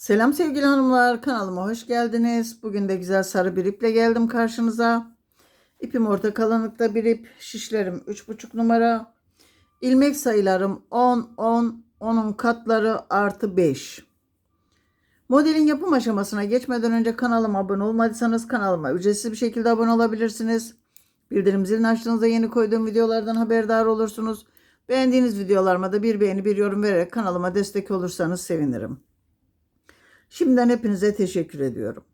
Selam sevgili hanımlar, kanalıma hoş geldiniz. Bugün de güzel sarı bir iple geldim karşınıza. İpim orta kalınlıkta bir ip, şişlerim 3,5 numara. İlmek sayılarım 10, 10, 10'un katları artı 5. Modelin yapım aşamasına geçmeden önce kanalıma abone olmadıysanız kanalıma ücretsiz bir şekilde abone olabilirsiniz. Bildirim zilini açtığınızda yeni koyduğum videolardan haberdar olursunuz. Beğendiğiniz videolarıma da bir beğeni bir yorum vererek kanalıma destek olursanız sevinirim. Şimdiden hepinize teşekkür ediyorum.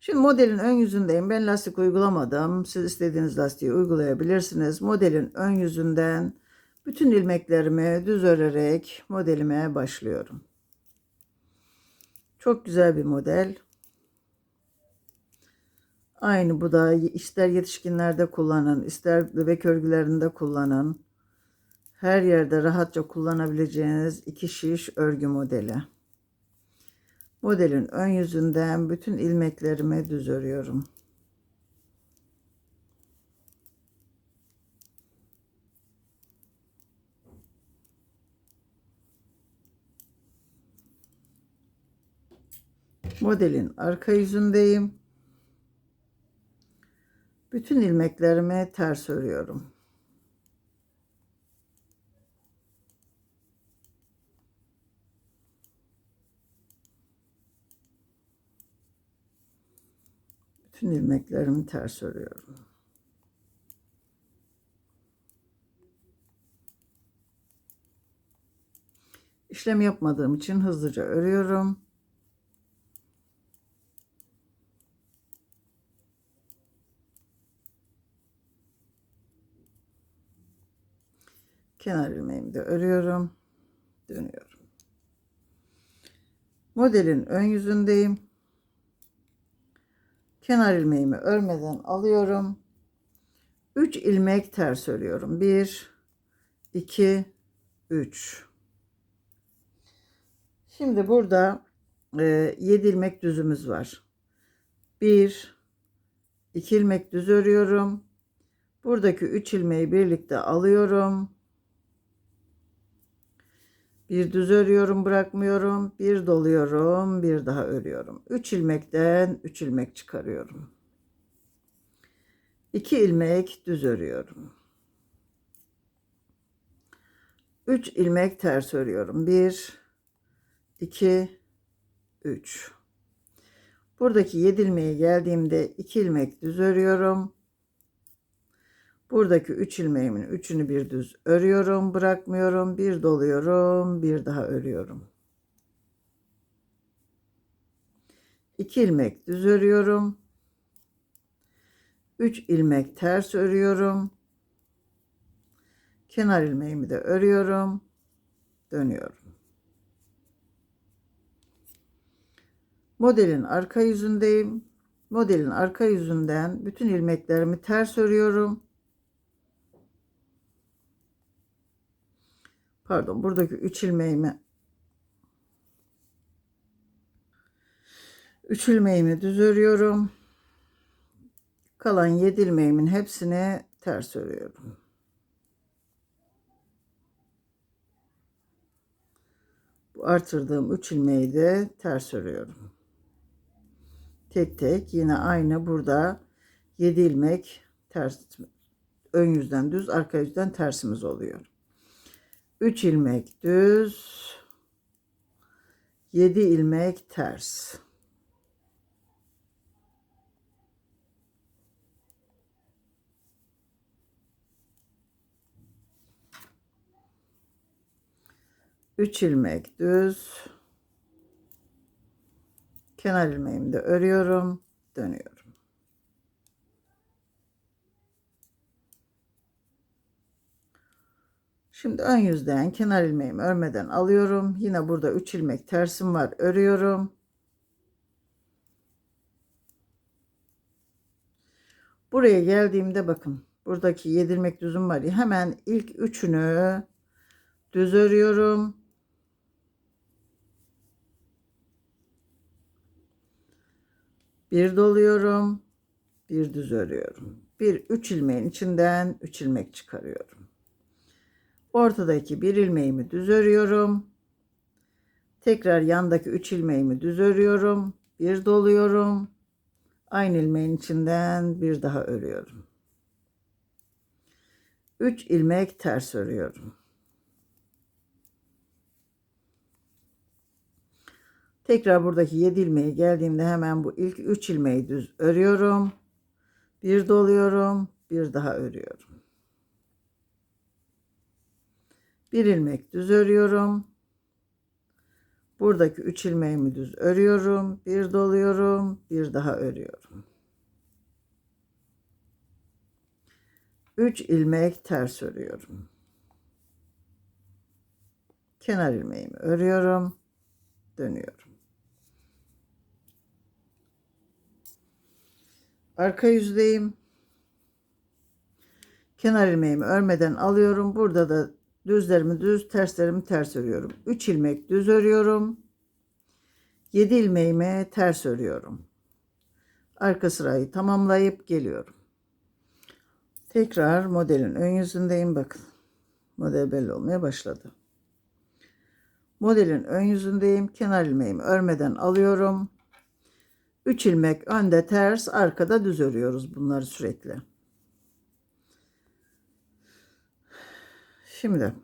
Şimdi modelin ön yüzündeyim. Ben lastik uygulamadım. Siz istediğiniz lastiği uygulayabilirsiniz. Modelin ön yüzünden bütün ilmeklerimi düz örerek modelime başlıyorum. Çok güzel bir model. Aynı bu da ister yetişkinlerde kullanın, ister bebek örgülerinde kullanın. Her yerde rahatça kullanabileceğiniz iki şiş örgü modeli. Modelin ön yüzünden bütün ilmeklerimi düz örüyorum. Modelin arka yüzündeyim. Bütün ilmeklerimi ters örüyorum. Bütün ilmeklerimi ters örüyorum. İşlem yapmadığım için hızlıca örüyorum. Kenar ilmeğimi de örüyorum. Dönüyorum. Modelin ön yüzündeyim. Kenar ilmeğimi örmeden alıyorum. 3 ilmek ters örüyorum. 1 2 3 Şimdi burada e, 7 ilmek düzümüz var. 1 2 ilmek düz örüyorum. Buradaki 3 ilmeği birlikte alıyorum. Bir düz örüyorum, bırakmıyorum. Bir doluyorum, bir daha örüyorum. 3 ilmekten 3 ilmek çıkarıyorum. 2 ilmek düz örüyorum. 3 ilmek ters örüyorum. 1 2 3 Buradaki 7 ilmeğe geldiğimde 2 ilmek düz örüyorum. Buradaki 3 ilmeğimin üçünü bir düz örüyorum, bırakmıyorum, bir doluyorum, bir daha örüyorum. 2 ilmek düz örüyorum. 3 ilmek ters örüyorum. Kenar ilmeğimi de örüyorum. Dönüyorum. Modelin arka yüzündeyim. Modelin arka yüzünden bütün ilmeklerimi ters örüyorum. Pardon buradaki 3 ilmeğimi 3 ilmeğimi düz örüyorum. Kalan 7 ilmeğimin hepsini ters örüyorum. Bu artırdığım 3 ilmeği de ters örüyorum. Tek tek yine aynı burada 7 ilmek ters ön yüzden düz arka yüzden tersimiz oluyor. 3 ilmek düz. 7 ilmek ters. Üç ilmek düz. Kenar ilmeğimi de örüyorum. Dönüyorum Şimdi ön yüzden kenar ilmeğimi örmeden alıyorum. Yine burada 3 ilmek tersim var. Örüyorum. Buraya geldiğimde bakın buradaki 7 ilmek düzüm var hemen ilk üçünü düz örüyorum. Bir doluyorum. Bir düz örüyorum. Bir üç ilmeğin içinden üç ilmek çıkarıyorum. Ortadaki bir ilmeğimi düz örüyorum. Tekrar yandaki 3 ilmeğimi düz örüyorum. Bir doluyorum. Aynı ilmeğin içinden bir daha örüyorum. 3 ilmek ters örüyorum. Tekrar buradaki 7 ilmeği geldiğimde hemen bu ilk 3 ilmeği düz örüyorum. Bir doluyorum, bir daha örüyorum. Bir ilmek düz örüyorum. Buradaki 3 ilmeğimi düz örüyorum. Bir doluyorum, bir daha örüyorum. 3 ilmek ters örüyorum. Kenar ilmeğimi örüyorum. Dönüyorum. Arka yüzdeyim. Kenar ilmeğimi örmeden alıyorum. Burada da düzlerimi düz, terslerimi ters örüyorum. 3 ilmek düz örüyorum. 7 ilmeğimi ters örüyorum. Arka sırayı tamamlayıp geliyorum. Tekrar modelin ön yüzündeyim bakın. Model belli olmaya başladı. Modelin ön yüzündeyim. Kenar ilmeğimi örmeden alıyorum. 3 ilmek önde ters, arkada düz örüyoruz bunları sürekli. Şimdi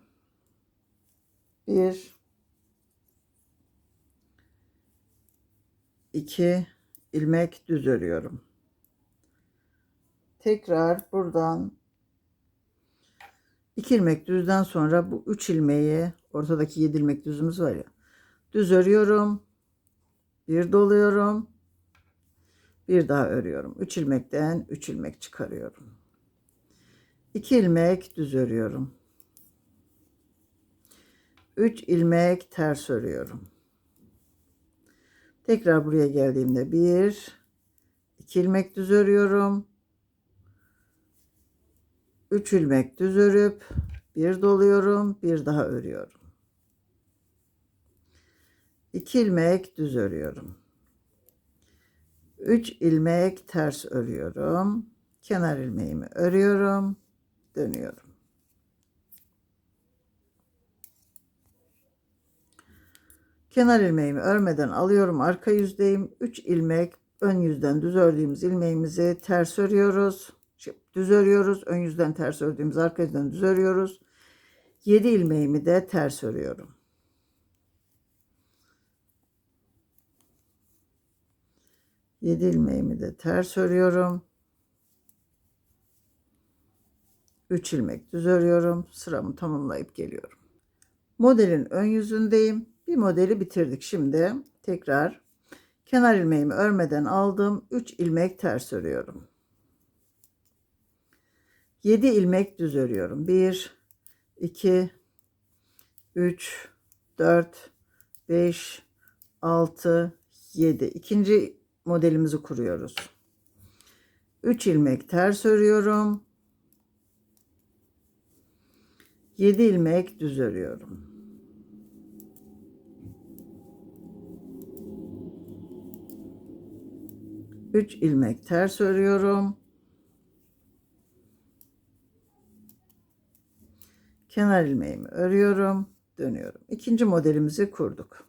bir iki ilmek düz örüyorum. Tekrar buradan iki ilmek düzden sonra bu üç ilmeği ortadaki yedi ilmek düzümüz var ya düz örüyorum. Bir doluyorum. Bir daha örüyorum. Üç ilmekten üç ilmek çıkarıyorum. İki ilmek düz örüyorum. 3 ilmek ters örüyorum. Tekrar buraya geldiğimde 1 2 ilmek düz örüyorum. 3 ilmek düz örüp bir doluyorum, bir daha örüyorum. 2 ilmek düz örüyorum. 3 ilmek ters örüyorum. Kenar ilmeğimi örüyorum, dönüyorum. Kenar ilmeğimi örmeden alıyorum. Arka yüzdeyim. 3 ilmek ön yüzden düz ördüğümüz ilmeğimizi ters örüyoruz. Düz örüyoruz. Ön yüzden ters ördüğümüz arka yüzden düz örüyoruz. 7 ilmeğimi de ters örüyorum. Yedi ilmeğimi de ters örüyorum. 3 ilmek düz örüyorum. Sıramı tamamlayıp geliyorum. Modelin ön yüzündeyim. Bir modeli bitirdik. Şimdi tekrar kenar ilmeğimi örmeden aldım. 3 ilmek ters örüyorum. 7 ilmek düz örüyorum. 1 2 3 4 5 6 7. İkinci modelimizi kuruyoruz. 3 ilmek ters örüyorum. 7 ilmek düz örüyorum. 3 ilmek ters örüyorum. Kenar ilmeğimi örüyorum, dönüyorum. İkinci modelimizi kurduk.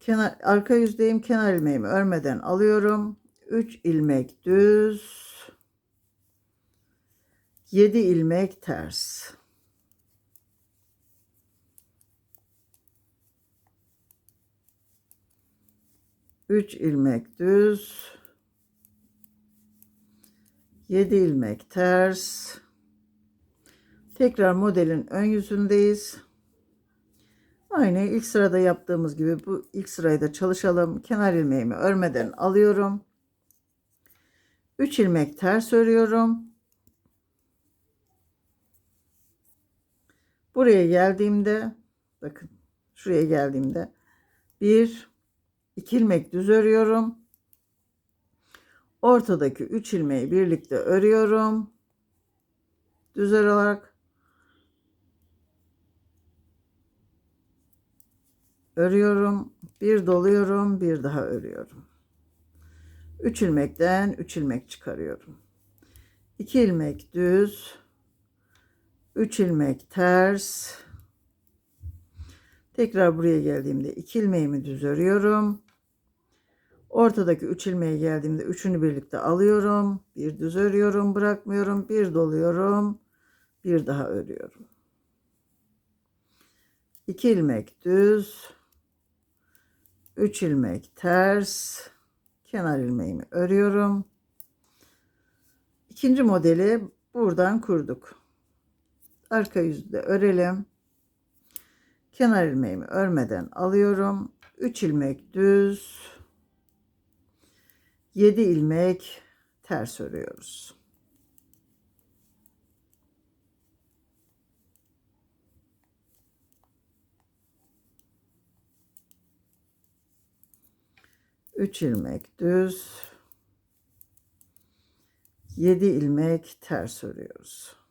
Kenar arka yüzdeyim. Kenar ilmeğimi örmeden alıyorum. 3 ilmek düz. 7 ilmek ters. 3 ilmek düz. 7 ilmek ters. Tekrar modelin ön yüzündeyiz. Aynı ilk sırada yaptığımız gibi bu ilk sırayı da çalışalım. Kenar ilmeğimi örmeden alıyorum. 3 ilmek ters örüyorum. Buraya geldiğimde bakın şuraya geldiğimde 1 2 ilmek düz örüyorum. Ortadaki 3 ilmeği birlikte örüyorum. Düz olarak örüyorum. Bir doluyorum, bir daha örüyorum. 3 ilmekten 3 ilmek çıkarıyorum. 2 ilmek düz, 3 ilmek ters. Tekrar buraya geldiğimde iki ilmeğimi düz örüyorum. Ortadaki üç ilmeğe geldiğimde üçünü birlikte alıyorum. Bir düz örüyorum, bırakmıyorum. Bir doluyorum. Bir daha örüyorum. İki ilmek düz. Üç ilmek ters. Kenar ilmeğimi örüyorum. İkinci modeli buradan kurduk. Arka yüzde örelim. Kenar ilmeğimi örmeden alıyorum. 3 ilmek düz. 7 ilmek ters örüyoruz. Üç ilmek düz. 7 ilmek ters örüyoruz.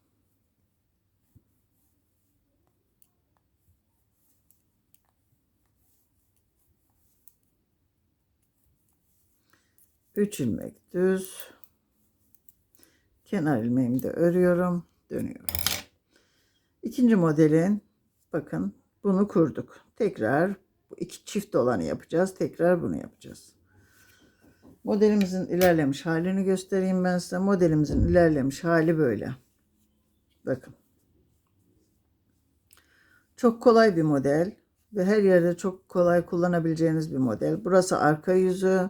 Üç ilmek düz. Kenar ilmeğimi de örüyorum. Dönüyorum. İkinci modelin bakın bunu kurduk. Tekrar iki çift olanı yapacağız. Tekrar bunu yapacağız. Modelimizin ilerlemiş halini göstereyim ben size. Modelimizin ilerlemiş hali böyle. Bakın. Çok kolay bir model ve her yerde çok kolay kullanabileceğiniz bir model. Burası arka yüzü.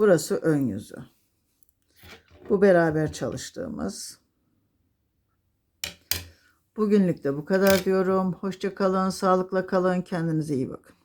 Burası ön yüzü. Bu beraber çalıştığımız. Bugünlük de bu kadar diyorum. Hoşça kalın, sağlıkla kalın, kendinize iyi bakın.